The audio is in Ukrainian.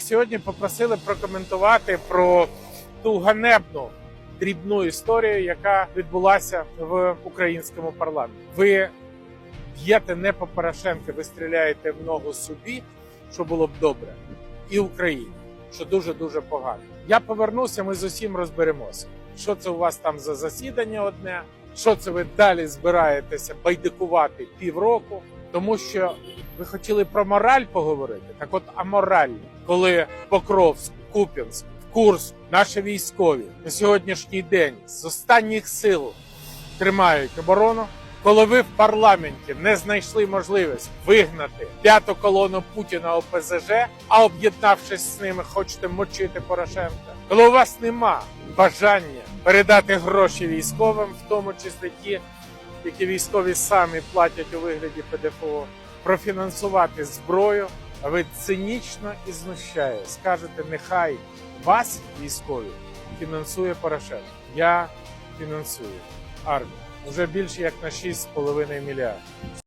сьогодні попросили прокоментувати про ту ганебну дрібну історію, яка відбулася в українському парламенті. Ви б'єте не по Порошенку, ви стріляєте в ногу собі, що було б добре, і Україні, що дуже дуже погано. Я повернуся, ми з усім розберемося. Що це у вас там за засідання одне? Що це ви далі збираєтеся байдикувати півроку? Тому що ви хотіли про мораль поговорити. Так, от а мораль, коли Покровськ, Куп'янськ, Курск, наші військові на сьогоднішній день з останніх сил тримають оборону. Коли ви в парламенті не знайшли можливість вигнати п'яту колону Путіна ОПЗЖ, а об'єднавшись з ними, хочете мочити Порошенка, коли у вас нема бажання передати гроші військовим, в тому числі ті, які військові самі платять у вигляді ПДФО, профінансувати зброю, ви цинічно і знущає. Скажете, нехай вас, військові, фінансує Порошенко. Я фінансую армію. Вже більше як на 6,5 мільярдів.